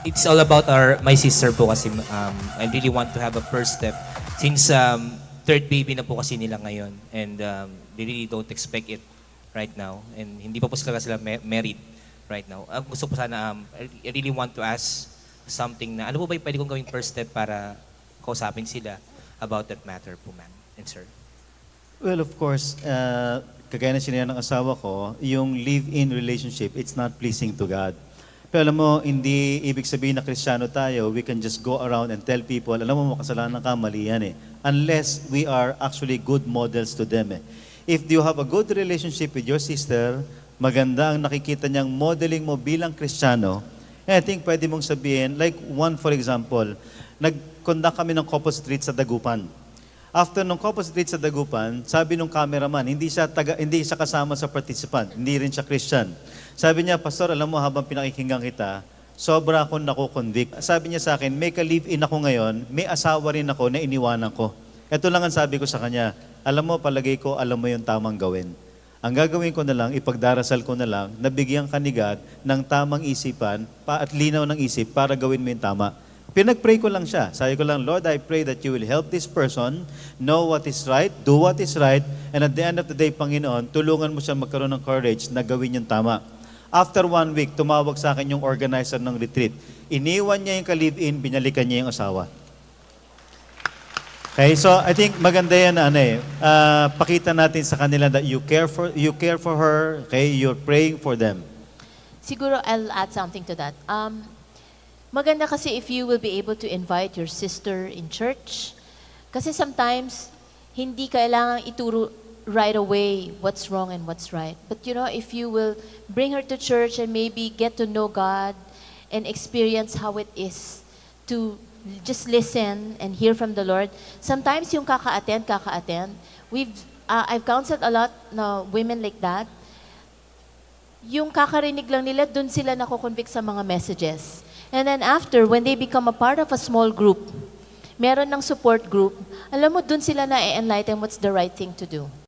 It's all about our my sister po kasi um, I really want to have a first step since um, third baby na po kasi nila ngayon and um, they really don't expect it right now and hindi pa po sila sila ma- married right now. Ang gusto ko sana um, I really want to ask something na ano po ba yung pwede kong gawing first step para kausapin sila about that matter po ma'am and sir. Well, of course, uh, kagaya na sinabi ng asawa ko, yung live-in relationship, it's not pleasing to God. Pero alam mo, hindi ibig sabihin na kristyano tayo, we can just go around and tell people, alam mo, makasalanan ka, mali yan eh. Unless we are actually good models to them eh. If you have a good relationship with your sister, maganda ang nakikita niyang modeling mo bilang kristyano, and I think pwede mong sabihin, like one for example, nag-conduct kami ng couple street sa Dagupan. After nung street sa Dagupan, sabi nung cameraman, hindi siya taga, hindi siya kasama sa participant, hindi rin siya Christian. Sabi niya, Pastor, alam mo habang pinakikinggan kita, sobra akong nako-convict. Sabi niya sa akin, may ka-live-in ako ngayon, may asawa rin ako na iniwanan ko. Ito lang ang sabi ko sa kanya, alam mo, palagay ko, alam mo yung tamang gawin. Ang gagawin ko na lang, ipagdarasal ko na lang, nabigyan kanigad ng tamang isipan pa at linaw ng isip para gawin mo yung tama. Pinag-pray ko lang siya. Sabi ko lang, Lord, I pray that you will help this person know what is right, do what is right, and at the end of the day, Panginoon, tulungan mo siya magkaroon ng courage na gawin yung tama. After one week, tumawag sa akin yung organizer ng retreat. Iniwan niya yung ka-live-in, binalikan niya yung asawa. Okay, so I think maganda yan na ano eh. ah, pakita natin sa kanila that you care for you care for her, okay? You're praying for them. Siguro I'll add something to that. Um, maganda kasi if you will be able to invite your sister in church. Kasi sometimes, hindi kailangan ituro right away what's wrong and what's right. But you know, if you will bring her to church and maybe get to know God and experience how it is to just listen and hear from the Lord. Sometimes yung kaka-attend, kaka-attend. We've, uh, I've counseled a lot na women like that yung kakarinig lang nila, dun sila nakukonvict sa mga messages. And then after, when they become a part of a small group, meron ng support group, alam mo, dun sila na-enlighten what's the right thing to do.